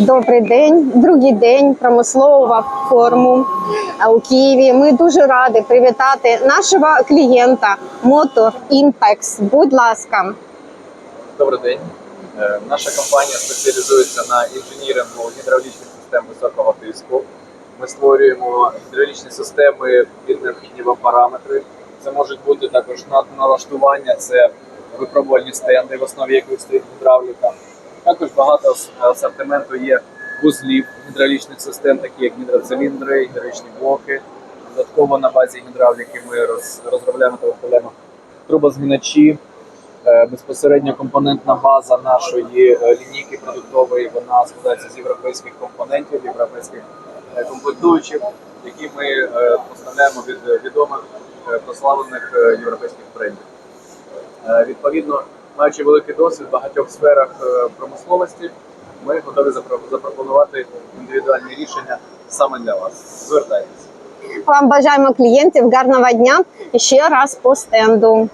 Добрий день, другий день промислового форуму у Києві. Ми дуже раді привітати нашого клієнта Motor Impex. Будь ласка. Добрий день. Е, Наша компанія спеціалізується на інженірингу гідравлічних систем високого тиску. Ми створюємо гідравлічні системи під необхідні вам параметри. Це можуть бути також на- налаштування, це випробувальні стенди, в основі яких стоїть гідравліка. Також багато асортименту є вузлів гідравлічних систем, такі як гідроциліндри, гідравлічні блоки. Додатково на базі гідравліки ми розробляємо та виставляємо трубозміначі, Е, безпосередньо компонентна база нашої е, лінійки продуктової вона складається з європейських компонентів, європейських е, комплектуючих, які ми поставляємо від відомих прославлених європейських брендів. Відповідно, маючи великий досвід в багатьох сферах е, промисловості, ми готові запропонувати індивідуальні рішення саме для вас. Звертайтеся. Вам бажаємо клієнтів гарного дня ще раз по стенду.